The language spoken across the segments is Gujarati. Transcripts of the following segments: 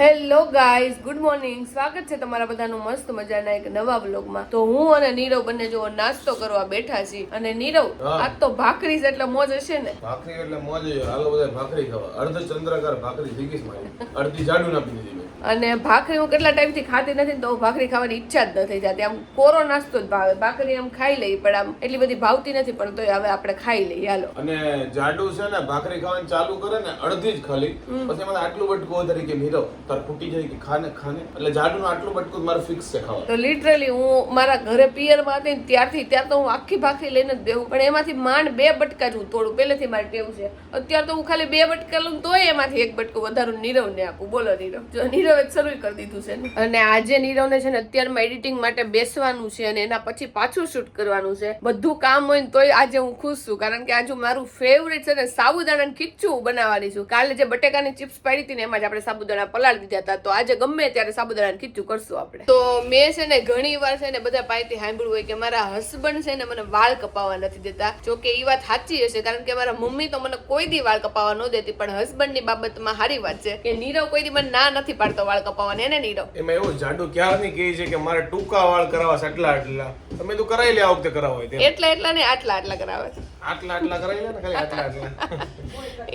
હેલો ગાઈઝ ગુડ મોર્નિંગ સ્વાગત છે તમારા બધાનું મસ્ત મજાના એક નવા બ્લોગમાં તો હું અને નીરવ બંને જો નાસ્તો કરવા બેઠા છીએ. અને નીરવ આજ તો ભાખરી એટલે મોજ હશે ને? ભાખરી એટલે મોજ હાલો બધા ભાખરી ખાવા. અર્ધ ચંદ્રકાર ભાખરી થઈ ગઈ મારી. અડધી જાડુ નાખી દીધી અને ભાખરી હું કેટલા ટાઈમથી ખાતી નથી તો ભાખરી ખાવાની ઈચ્છા જ નથી થતી આમ કોરો નાસ્તો જ ભાવે. ભાખરી આમ ખાઈ લઈ પણ આમ એટલી બધી ભાવતી નથી પણ તોય હવે આપણે ખાઈ લઈએ. હાલો. અને જાડુ છે ને ભાખરી ખાવાનું ચાલુ કરે ને અડધી જ ખાલી. પછી મને આટલું બટકું તરીકે મીરો તાર ફૂટી જાય કે ખાને ખાને. એટલે જાડુનું આટલું બટકું મારું ફિક્સ છે ખાવા તો લિટરલી હું મારા ઘરે પિયરમાં હતી ને ત્યારથી ત્યાર તો હું આખી ભાખરી લઈને જ દેવું પણ એમાંથી માંડ બે બટકા જ હું તોડું. પહેલેથી મારે ટેવ છે. અત્યારે તો હું ખાલી બે બટકા લઉં તોય એમાંથી એક બટકું વધારું નીરવને આપું. બોલો નીરવ. જો નીરવે શરૂ કરી દીધું છે અને આજે નીરવને છે ને અત્યારમાં એડિટિંગ માટે બેસવાનું છે અને એના પછી પાછું શૂટ કરવાનું છે. બધું કામ હોય ને તોય આજે હું ખુશ છું, કારણ કે આજે મારું ફેવરેટ છે ને સાબુદાણાની ખીચું બનાવવાની છું. કાલે જે બટેકાની ચિપ્સ પાડી હતી ને એમાં જ આપણે સાબુદાણા પલાળી દીધા હતા. તો આજે ગમે ત્યારે સાબુદાણા ખીચું કરશું આપણે. તો મેં છે ને ઘણી વાર છે ને બધા પાસેથી સાંભળ્યું હોય કે મારા હસબન્ડ છે ને મને વાળ કપાવવા નથી દેતા. જો કે એ વાત સાચી હશે, કારણ કે મારા મમ્મી તો મને કોઈ દી વાળ કપાવવા ન દેતી, પણ હસબન્ડની બાબતમાં સારી વાત છે કે નીરવ કોઈ દી મને ના નથી પાડતો. વાળ કપાવવાની એને નીરો એમાં એવું જાડુ ક્યારની કહે છે કે મારે ટૂંકા વાળ કરાવવા છે આટલા આટલા. તમે તો કરાવી લે આ વખતે કરાવો હોય એટલા એટલા ને આટલા આટલા કરાવે છે. આટલા આટલા કરાવી લે ને ખાલી આટલા આટલા.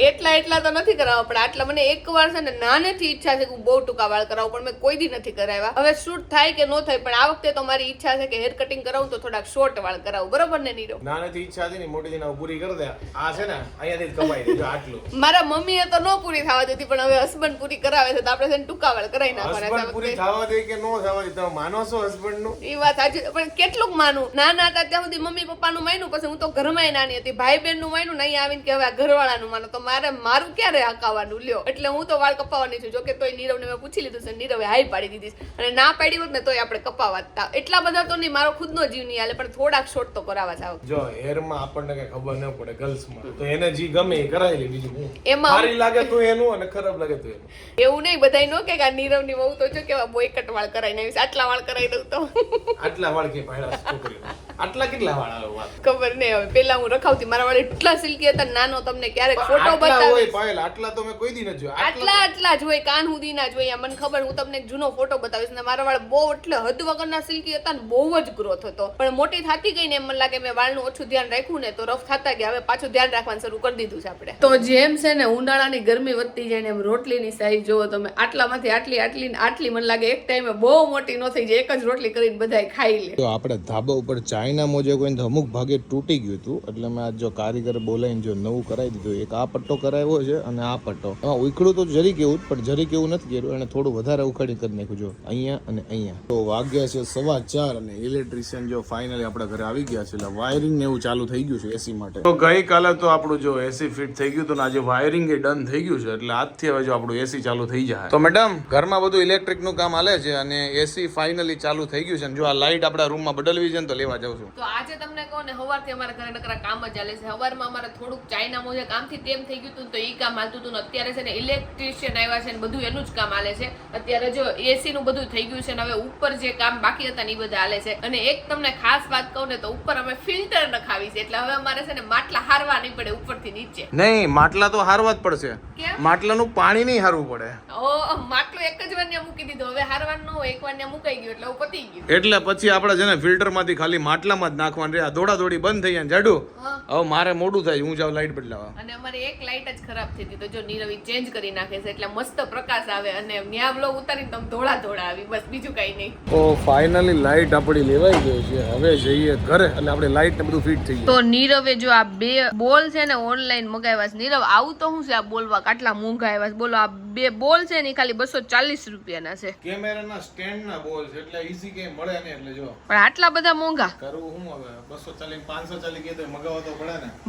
એટલા એટલા તો નથી કરાવવા પણ આટલા મને એક વાર છે ને નાનેથી ઈચ્છા છે કે હું બહુ ટૂંકા વાળ કરાવું પણ મેં કોઈ દી નથી કરાવ્યા. હવે શૂટ થાય કે ન થાય પણ આ વખતે તો મારી ઈચ્છા છે કે હેર કટિંગ કરાવું તો થોડાક શોર્ટ વાળ કરાવું બરોબર ને નીરો નાનેથી ઈચ્છા હતી ને મોટી થઈને પૂરી કરી દે. આ છે ને અહીંયાથી કમાઈ દેજો આટલું. મારા મમ્મીએ તો ન પૂરી થવા દીધી પણ હવે હસબન્ડ પૂરી કરાવે છે તો આપણે છે ને ટૂંકા વાળ કરાવી નાખવાના છે આ હસબન્ડ પૂરી થવા દે કે નો થવા દે તમે માનો છો હસબન્ડનું? એ વાત સાચી પણ કેટલુંક માનું. નાના હતા ત્યાં સુધી મમ્મી પપ્પાનું માન્યું પછી હું તો ઘરમાં નાની હતી. ભાઈ બહેનનું માન્યું નહીં આવીને કે હવે ઘરવાળાનું માનો. તો મારે મારું ક્યારે હકાવાનું લ્યો. એટલે હું તો વાળ કપાવવાની છું. જોકે તોય નીરવને મેં પૂછી લીધું છે નીરવે હાઈ પાડી દીધી અને ના પાડી હોત ને તોય આપણે કપાવા તા. એટલા બધા તો નહીં મારો ખુદનો જીવ નહીં હાલે પણ થોડાક શોર્ટ તો કરાવવા જાવ જો હેરમાં આપણને કઈ ખબર ન પડે ગર્લ્સમાં તો એને જી ગમે એ કરાવી લે બીજું એમાં સારી લાગે તો એનું અને ખરાબ લાગે તો એનું. એવું નહીં બધાય નો કે આ નીરવની વહુ તો જો કેવા બોયકટ વાળ કરાવીને આટલા વાળ કરાવી દઉં તો. આટલા વાળ કે પાડ્યા છોકરી આટલા કેટલા વાળા વાત ખબર નહીં હવે. પેલા હું રખાવતી. મારા વાળા એટલા સિલ્કી હતા નાનો તમને ક્યારેક ફોટો આટલા હોય બતાવીશ પાયલ આટલા તો મેં કોઈ દી નથી જોયા. આટલા આટલા જ હોય કાન સુધી ના જ હોય. મને ખબર હું તમને એક જૂનો ફોટો બતાવીશ ને મારા વાળ બહુ એટલે હદ વગરના સિલ્કી હતા ને બહુ જ ગ્રોથ હતો. પણ મોટી થતી ગઈ ને એમ મને લાગે મેં વાળનું ઓછું ધ્યાન રાખ્યું ને તો રફ થતા ગયા. હવે પાછું ધ્યાન રાખવાનું શરૂ કરી દીધું છે આપણે. તો જેમ છે ને ઉનાળાની ગરમી વધતી જાય ને એમ રોટલીની સાઈઝ જોવો તમે આટલામાંથી આટલી આટલી ને આટલી મને લાગે એક ટાઈમે બહુ મોટી ન થઈ જાય. એક જ રોટલી કરીને બધાય ખાઈ લે. તો આપણે ધાબા ઉપર ચાઇના મોજે કોઈને અમુક ભાગે તૂટી ગયું હતું, એટલે મેં આજ જો કારીગર બોલાવીને જો નવું કરાવી દીધું, એક આ પટ્ટો કરાવ્યો છે અને આ પટ્ટો. એમાં ઉખડું તો જરી કેવું પણ જરી કેવું નથી કર્યું, એને થોડું વધારે ઉખાડી કરી નાખ્યું, જો અહીંયા અને અહીંયા. તો વાગ્યા છે સવા ચાર અને ઇલેક્ટ્રિશિયન જો ફાઇનલી આપણા ઘરે આવી ગયા છે, એટલે વાયરિંગ ને એવું ચાલુ થઈ ગયું છે એસી માટે. તો ગઈકાલે તો આપણું જો એસી ફિટ થઈ ગયું હતું ને આજે વાયરિંગ એ ડન થઈ ગયું છે, એટલે આજથી હવે જો આપણું એસી ચાલુ થઈ જાય. તો મેડમ ઘરમાં બધું ઇલેક્ટ્રિકનું કામ હાલે છે અને એસી ફાઇનલી ચાલુ થઈ ગયું છે અને જો આ લાઇટ આપણા રૂમમાં બદલવી છે ને તો લેવા છું. તો આજે તમને કહો ને સવારથી અમારા ઘરે નકરા કામ જ ચાલે છે. સવારમાં અમારે થોડુંક ચાઇના મોજે કામથી તેમ થઈ ગયું હતું તો એ કામ હાલતું હતું ને અત્યારે છે ને ઇલેક્ટ્રિશિયન આવ્યા છે ને બધું એનું જ કામ હાલે છે. અત્યારે જો એસી નું બધું થઈ ગયું છે ને હવે ઉપર જે કામ બાકી હતા ને એ બધા હાલે છે. અને એક તમને ખાસ વાત કહું ને તો ઉપર અમે ફિલ્ટર નખાવી છે. એટલે હવે અમારે છે ને માટલા હારવા નહીં પડે ઉપરથી નીચે. નહીં માટલા તો હારવા જ પડશે. માટલા માટલાનું પાણી નહીં હારવું પડે. ઓ માટલો એક જ વાર મૂકી દીધો. હવે હારવાનું ન હોય એક વાર મુકાઈ ગયું એટલે પતી ગયું. એટલે પછી આપણે છે ને ફિલ્ટરમાંથી ખાલી માટલામાં જ નાખવાનું રહ્યા. દોડા દોડી બંધ થઈ જાય જાડુ. હવે મારે મોડું થાય હું જાઉં લાઈટ બદલાવા અને અમારે એક લાઈટ જ ખરાબ થઈ હતી તો જો નીરવી ચેન્જ કરી નાખે છે એટલે મસ્ત પ્રકાશ આવે અને ન્યા બ્લોગ ઉતારીને તમે ધોળા ધોળા આવી બસ બીજું કઈ નહીં. તો ફાઇનલી લાઈટ આપણી લેવાઈ ગઈ છે. હવે જઈએ ઘરે એટલે આપણે લાઈટ ને બધું ફિટ થઈ તો નીરવે જો આ બે બોલ છે ને ઓનલાઈન મગાવ્યા છે. નીરવ આવું તો શું છે આ બોલવા આટલા મોંઘા આવ્યા છે? બોલો આ બે બોલ છે ને ખાલી બસો ચાલીસ રૂપિયાના છે. કેમેરાના સ્ટેન્ડ ના બોલ છે એટલે ઈઝી કે મળે ને એટલે જો. પણ આટલા બધા મોંઘા?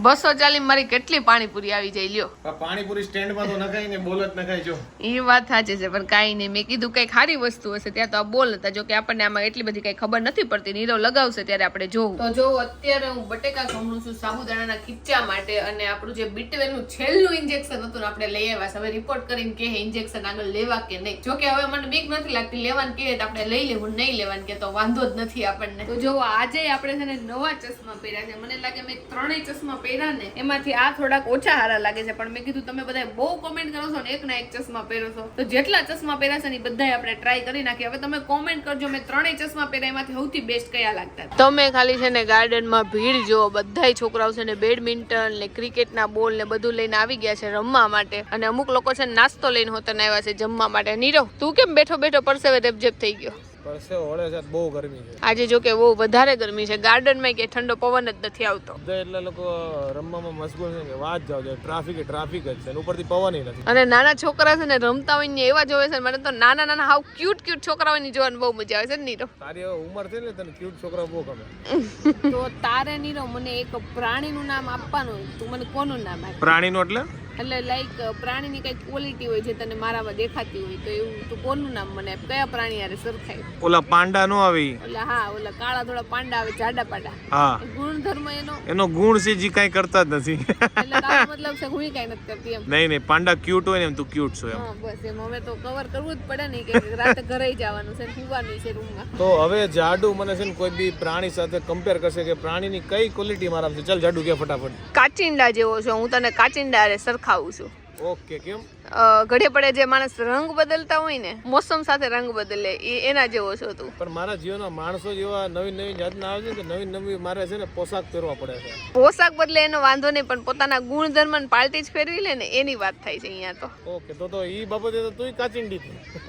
બસો ને મારી કેટલી પાણીપુરી આવી જાય લ્યો. પાણીપુરી સ્ટેન્ડ તો નખાય ને બોલ જ નખાય જો. એ વાત સાચી છે પણ કાંઈ નહીં. મેં કીધું કઈ ખારી વસ્તુ હશે ત્યાં તો આ બોલ હતા. જો કે આપણને આમાં એટલી બધી કંઈ ખબર નથી પડતી નીરવ લગાવશે ત્યારે આપણે જોવું. તો જો અત્યારે હું બટેકા ખમણું છું સાબુદાણાના ખીચા માટે અને આપણું જે બીટવેલનું છેલ્લું ઇન્જેક્શન હતું આપણે લઈ આવ્યા હવે રિપોર્ટ કરીને કે ઇન્જેક્શન આગળ લેવા કે નહીં. જો કે હવે મને બીક નથી લાગતી લેવાનું કે આપણે લઈ લેવું નહીં લેવાનું કે તો વાંધો જ નથી આપણને. તો જો આજે આપણે છે ને નવા ચશ્મા પહેર્યા છે. મને લાગે મેં ત્રણેય ચશ્મા પહેર્યા ને એમાંથી આ થોડાક ઓછા સારા લાગે છે. પણ મેં કીધું તમે બધા બહુ કોમેન્ટ કરો છો ને એક ના એક ચશ્મા પહેરો છો. તો જેટલા ચશ્મા પહેર્યા છે ને બધા આપણે ટ્રાય કરી નાખીએ. હવે તમે કોમેન્ટ કરજો, મેં ત્રણેય ચશ્મા પહેર્યા, એમાંથી સૌથી બેસ્ટ કયા લાગતા? તમે ખાલી છે ને ગાર્ડનમાં ભીડ જો બધાય છોકરાઓ છે ને બેડમિન્ટન ને ક્રિકેટના બોલ ને બધું લઈને આવી ગયા છે રમવા માટે. અને અમુક લોકો છે નાસ્તો લઈને હોતા આવ્યા છે જમવા માટે. નીરવ, તું કેમ બેઠો બેઠો પરસેવે રેપઝેપ થઈ ગયો? પરસે ઓળે છે બહુ ગરમી છે. આજે જો કે બહુ વધારે ગરમી છે. ગાર્ડનમાં કે ઠંડો પવન જ નથી આવતો. એટલે લોકો રમવામાં મશગુલ છે કે વાત જાવ છે ટ્રાફિક ટ્રાફિક જ છે અને ઉપરથી પવન નથી. અને નાના છોકરા છે ને રમતા હોય ને એવા જોવે છે મને તો નાના નાના હાવ ક્યુટ ક્યુટ છોકરાઓની જોવાની બહુ મજા આવે છે ને નીરવ. તારી ઉંમર છે ને તને ક્યુટ છોકરા બહુ ગમે. તો તારે નીરો મને એક પ્રાણીનું નામ આપવાનું તું મને કોનું નામ આપ? પ્રાણીનું એટલે? એટલે લાઈક પ્રાણીની કઈ ક્વોલિટી હોય જે તને મારામાં દેખાતી હોય તો એવું તું કોનું નામ મને? કયા પ્રાણી યારે સરખાય? ઓલા પાંડા નો આવી ઓલા હા ઓલા કાળા થોડા પાંડા આવે જાડા પાડા. હા. ગુણધર્મ એનો? એનો ગુણ છે જે કાંઈ કરતા જ નથી. એટલે તારો મતલબ છે હું કઈ નથી કરતી એમ. નહીં નહીં પાંડા ક્યુટ હોય ને એમ તું ક્યુટ છો એમ. હા બસ એમ હવે તો કવર કરવું જ પડે ને કે રાતે ઘરે જવાનું છે સુવાનું છે રૂમમાં તો હવે જાડુ મને છે ને કોઈ બી પ્રાણી સાથે કમ્પેર કરશે કે પ્રાણીની કઈ ક્વોલિટી મારા છે ચાલ જાડુ કે ફટાફટ. કાચિંડા જેવો છે હું તને કાચિંડા હારે સરખાવું છું. ઓકે કેમ? ઘડે પડે જે માણસ રંગ બદલતા હોય ને મોસમ સાથે રંગ બદલે એ એના જેવો છો તું પણ મારા જીવનમાં માણસો જેવા નવી નવી જાતના આવે છે કે નવી નવી મારે છે ને પોશાક પહેરવા પડે છે? પોશાક બદલે એનો વાંધો નહીં પણ પોતાના ગુણધર્મ ને પાલટી જ ફેરવી લે ને એની વાત થાય છે અહીંયા તો. ઓકે તો તો એ બાબતે તો તું કાચિંડી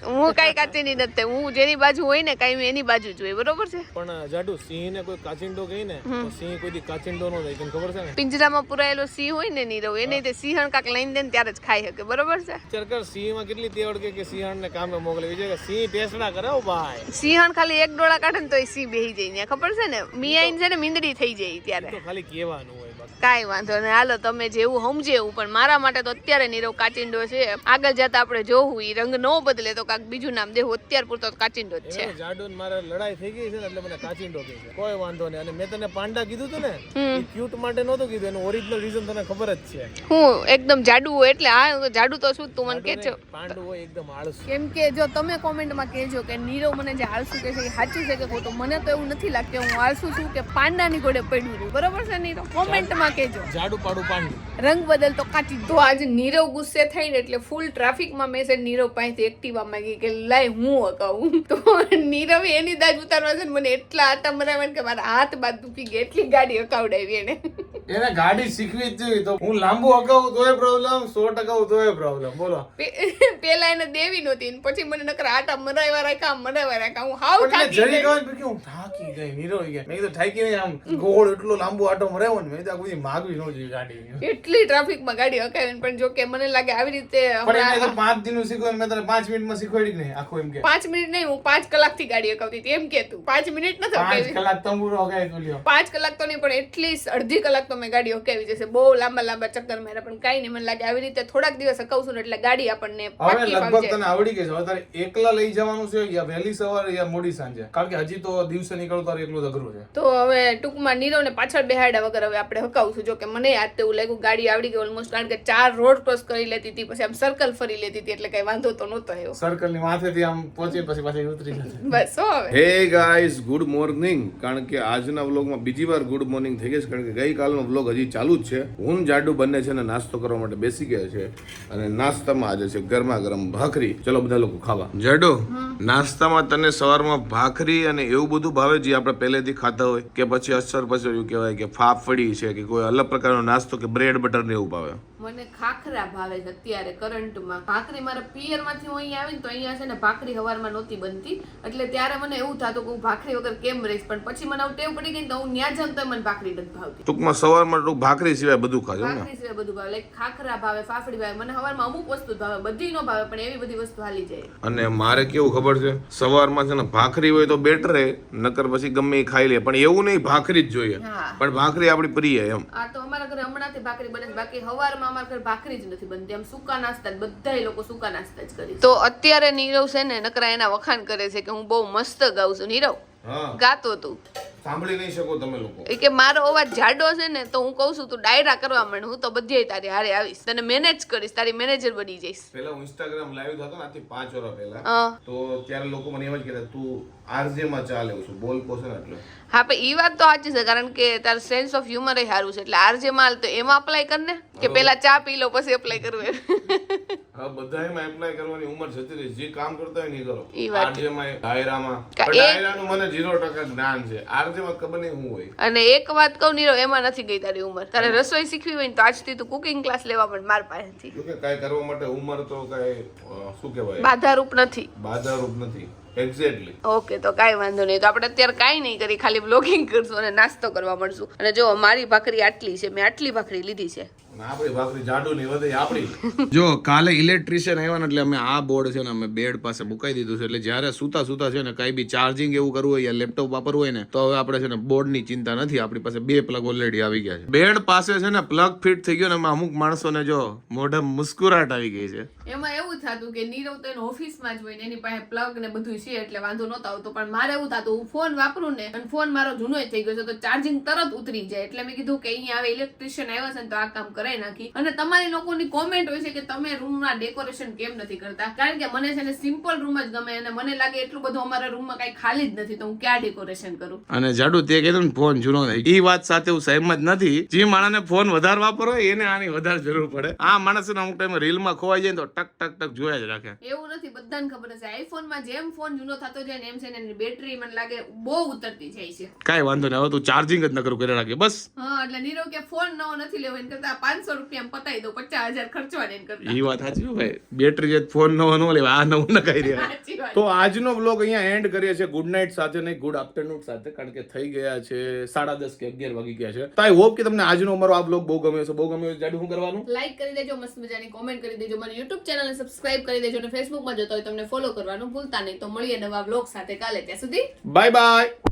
હું કાંઈ કાચિંડી નથી હું જેની બાજુ હોય ને કાંઈ એની બાજુ જ હોય બરોબર છે? પણ જાડુ સિંહ ને કોઈ કાચિંડો કહી ને સિંહ કોઈ કાચિંડો નો થાય ખબર છે ને? પિંજરામાં પુરાયેલો સિંહ હોય ને નીરવ એને તે સિંહણ કાંક લઈને દે ને ત્યારે જ ખાઈ શકે બરોબર છે? ચરકર સિંહમાં કેટલી તેવડ કે સિંહણ ને કામે મોકલે છે સિંહ ટેસડા કરે ભાઈ. સિંહણ ખાલી એક ડોળા કાઢે ને તો એ સિંહ બેહી જાય ને ખબર છે ને? મિયાઈન છે ને મીંદડી થઈ જાય ત્યારે. ખાલી કહેવાનું. કાંઈ વાંધો નહીં. હાલો તમે જેવું સમજે એવું પણ મારા માટે તો અત્યારે નીરવ કાચિંડો છે. આગળ જતા આપણે જોવું એ રંગ ન બદલે તો કાંક બીજું નામ દેવું. અત્યાર પૂરતો કાચિંડો જ છે. જાડુન મારા લડાઈ થઈ ગઈ છે એટલે મને કાચિંડો કહે છે. કોઈ વાંધો નહીં. અને મેં તને પાંડા કીધું હતું ને ક્યુટ માટે નહોતું કીધું. એનું ઓરિજિનલ રીઝન તને ખબર જ છે. હું એકદમ જાડુ હોય એટલે આ જાડુ તો શું તું મને કહેજો. પાંડુ હોય એકદમ આળસુ. કેમ કે જો તમે કોમેન્ટમાં કહેજો કે નીરવ મને જે આળસુ કહે છે એ સાચું છે કે ખોટું? મને તો એવું નથી લાગતું હું આળસુ છું કે પાંડાની ગોળે પડ્યું બરોબર છે નીરવ? કોમેન્ટમાં કહેજો. જાડુ પાડુ પાંડુ. રંગ બદલ તો કાચી તો આજે નીરવ ગુસ્સે થઈને એટલે ફૂલ ટ્રાફિકમાં મેં છે નીરવ પાસેથી એક્ટિવા માંગી કે લાય હું અગાઉં? તો નીરવે એની દાજ ઉતારવા છે મને એટલા આટા મરાવ્યા કે મારા હાથ બાદ દુખી ગયા એટલી ગાડી અકાવડાવી એને. એને ગાડી શીખવી જ જોઈએ. તો હું લાંબુ અગાઉ તોય પ્રોબ્લેમ સો ટકા તોય પ્રોબ્લેમ બોલો. પેલા એને દેવી નહોતી ને પછી મને નકર આટા મરાવ્યા રાખ્યા મરાવ્યા રાખ્યા. હું હાવ થાકી ગઈ. જરી હું થાકી ગઈ નીરવી ગઈ. મેં તો થાકી નહીં આમ ગોળ એટલો લાંબુ આટો મરાવ્યો ને મેં તો બધી માગવી ન જોઈએ ગાડી એટલી ટ્રાફિકમાં ગાડી હકાવી પણ જો કે મને લાગે આવી રીતે પણ એને તો પાંચ દિનનું શીખવાનું મેં તને પાંચ મિનિટમાં શીખવાડી જ નહીં આખું એમ કે. પાંચ મિનિટ નહીં હું પાંચ કલાકથી ગાડી હકાવતી હતી. એમ કે તું પાંચ મિનિટ નથી પાંચ કલાક કલાક હું હગાય તું લ્યો. પાંચ કલાક તો નહીં પણ એટલીસ્ટ અડધી કલાક તો મેં ગાડી હકાવી જશે બહુ લાંબા લાંબા ચક્કર મારે પણ કાંઈ નહીં. મને લાગે આવી રીતે થોડાક દિવસ હકાવશું ને એટલે ગાડી આપણને હવે લગભગ તને આવડી ગઈ છે. તારે એકલા લઈ જવાનું છે યા વહેલી સવારે યા મોડી સાંજે? કારણ કે હજી તો દિવસે નીકળવું તારે એકલું અઘરું છે. તો હવે ટૂંકમાં નીરવને પાછળ બેહાડ્યા વગર હવે આપણે હકાવશું. જો કે મને યાદ તેવું લાગ્યું ગાડી આવડી ગઈ ઓલમોસ્ટ કારણ કે ચાર રોડ ક્રોસ કરી લેતી હતી પછી આમ સર્કલ ફરી લેતી હતી એટલે કઈ વાંધો તો નહોતો આવ્યો. સર્કલની માથેથી આમ પહોંચી પછી પાછી ઉતરી જશે. બસ હવે. હે ગાઈઝ ગુડ મોર્નિંગ કારણ કે આજના વ્લોગમાં બીજી વાર ગુડ મોર્નિંગ થઈ ગઈ છે. કારણ કે ગઈકાલનો વ્લોગ હજી ચાલુ જ છે. હું જાડુ બંને છે ને નાસ્તો કરવા માટે બેસી ગયા છે અને નાસ્તામાં આજે છે ગરમા ગરમ ભાખરી. ચલો બધા લોકો ખાવા. જાડુ નાસ્તામાં તને સવારમાં ભાખરી અને એવું બધું ભાવે જે આપણે પહેલેથી ખાતા હોય? કે પછી અસર પછી એવું કહેવાય કે ફાફડી છે કે કોઈ અલગ પ્રકારનો નાસ્તો કે બ્રેડ બટર ને એવું ભાવે? મને ખાખરા ભાવે છે અત્યારે કરંટમાં. ભાખરી મારા પિયરમાંથી હું અહીંયા આવીને તો અહીંયા છે ને ભાખરી હવારમાં નહોતી બનતી. એટલે ત્યારે મને એવું થતું કે હું ભાખરી વગર કેમ રહીશ? પણ પછી મને આવું ટેવ પડી ગઈ તો હું ન્યા જાઉં તો મને ભાખરી નથી ભાવતી. ટૂંકમાં સવારમાં ટૂંક ભાખરી સિવાય બધું ખાજો ને? ભાખરી સિવાય બધું ભાવે. લાઈક ખાખરા ભાવે ફાફડી ભાવે. મને સવારમાં અમુક વસ્તુ ભાવે. બધી નો ભાવે પણ એવી બધી વસ્તુ હાલી જાય. અને મારે કેવું ખબર છે? સવારમાં છે ને ભાખરી હોય તો બેટર રહે નકર પછી ગમે એ ખાઈ લે. પણ એવું નહીં ભાખરી જ જોઈએ. પણ ભાખરી આપણી પ્રિય એમ. આ તો અમારા ઘરે હમણાંથી ભાખરી બને બાકી સવારમાં અમારા ઘરે ભાખરી જ નથી બનતી. આમ સૂકા નાસ્તા જ બધા લોકો સૂકા નાસ્તા જ કરી તો અત્યારે નીરવ છે ને નકરા એના વખાણ કરે છે કે હું બહુ મસ્ત ગાઉં છું. નીરવ ગાતો તું. સાંભળી નહીં શકો તમે લોકો. એ કે મારો અવાજ જાડો છે ને તો હું કહું છું તું ડાયરા કરવા માંડ હું તો બધી તારી હારે આવીશ. તને મેનેજ કરીશ તારી મેનેજર બની જઈશ. પેલા હું ઇન્સ્ટાગ્રામ લાઈવ થતો ને આથી પાંચ વર્ષ પહેલા હા. તો ત્યારે લોકો મને એમ જ કહેતા તું આરજે માં ચાલે છું બોલ પોસે ને એટલે હા પણ એ વાત તો સાચી છે કારણ કે તાર સેન્સ ઓફ હ્યુમર એ સારું છે એટલે આરજે માલ તો એમાં અપ્લાય કર ને કે પેલા ચા પી લો પછી અપ્લાય કરવું એમ. હવે બધાયમાં એપ્લાય કરવાની ઉંમર જતી રહી જે કામ કરતા હોય ને કરો. આરજે માં ડાયરામાં. ડાયરાનું મને જ્ઞાન છે. આરજે માં ખબર નહીં હું હોય. અને એક વાત કહું નીરવ એમાં નથી ગઈ તારી ઉંમર. તારે રસોઈ શીખવી હોય ને તો આજથી તું કુકિંગ ક્લાસ લેવા પણ માર પાસેથી. જો કે કાંઈ કરવા માટે ઉંમર તો કાંઈ શું કહેવાય? બાધારૂપ નથી. બાધારૂપ નથી. એક્ઝેક્ટલી ઓકે તો કાંઈ વાંધો નહીં. તો આપણે અત્યારે કાંઈ નહીં કરી ખાલી બ્લોગિંગ કરશું અને નાસ્તો કરવા મળશું. અને જો મારી ભાખરી આટલી છે મેં આટલી ભાખરી લીધી છે. આપણી ભાખરી જાડુ નહીં વધે આપણી. જો કાલે ઇલેક્ટ્રિશિયન આવ્યા ને એટલે અમે આ બોર્ડ છે ને અમે બેડ પાસે મુકાઈ દીધું છે. એટલે જ્યારે સુતા સુતા છે ને કઈ બી ચાર્જિંગ એવું કરવું હોય યા લેપટોપ વાપરવું હોય ને તો હવે આપણે છે ને બોર્ડની ચિંતા નથી. આપણી પાસે બે પ્લગ ઓલરેડી આવી ગયા છે. બેડ પાસે છે ને પ્લગ ફિટ થઈ ગયો ને એમાં અમુક માણસોને જો મોઢે મુસ્કુરાટ આવી ગઈ છે. એમાં એવું થતું કે નીરવ તો એની ઓફિસમાં જ હોય ને એની પાસે પ્લગ ને બધું છે એટલે વાંધો નતો આવતો. પણ મારે એવું થતું હું ફોન વાપરું ને અને ફોન મારો જૂનો થઈ ગયો છે તો ચાર્જિંગ તરત ઉતરી જાય. એટલે મેં કીધું કે અહીંયા આવે ઇલેક્ટ્રિશિયન આવ્યા છે ને તો આ કામ કરાઈ નાખી. અને તમારી લોકોની કોમેન્ટ હોય છે કે તમે રૂમના ડેકોરેશન કેમ નથી કરતા? કારણ કે મને છે ને સિમ્પલ રૂમ જ ગમે અને મને લાગે એટલું બધું અમારા રૂમમાં કઈ ખાલી જ નથી તો હું ક્યાં ડેકોરેશન કરું? અને જાડુ તે કીધું ને ફોન જૂનો થઈ એ વાત સાથે હું સહેમત નથી. જે માણસને ફોન વધારે વાપરો હોય એને આની વધારે જરૂર પડે. આ માણસ અમુક ટાઈમ રીલમાં ખોવાઈ જાય તો ટક ટક ટક જોયા જ રાખે. એવું નથી બધાને ખબર હશે આઈફોનમાં જેમ ફોન જૂનો થતો જાય ને એમ છે ને એની બેટરી મને લાગે બહુ ઉતરતી જાય છે. કાંઈ વાંધો નહીં હવે તું ચાર્જિંગ જ ન કરું કરી રાખે બસ. હા એટલે નીરવ કે ફોન નવો નથી લેવો એને કરતા પાંચસો રૂપિયા પતાવી દો પચાસ હજાર ખર્ચવા ને કરતા. ઈ વાત સાચી ભાઈ. બેટરી જે ફોન નવો ન લેવા આ નવું નખાઈ કહી સાચી તો આજનો બ્લોગ અહીંયા એન્ડ કરીએ છીએ. ગુડ નાઇટ સાથે નહીં ગુડ આફ્ટરનૂન સાથે કારણ કે થઈ ગયા છે સાડા દસ કે અગિયાર વાગી ગયા છે. તો આઈ હોપ કે તમને આજનો અમારો આ બ્લોગ બહુ ગમ્યો છે બહુ ગમ્યો છે જાડું શું કરવાનું? લાઈક કરી દેજો મસ્ત મજાની કોમેન્ટ કરી દેજો. મને યુટ્યુબ ચેનલને સબસ્ક્રાઇબ કરી દેજો અને ફેસબુકમાં જતો હોય તમને ફોલો કરવાનું ભૂલતા નહીં. તો મળીએ નવા બ્લોગ સાથે કાલે ત્યાં સુધી. Bye bye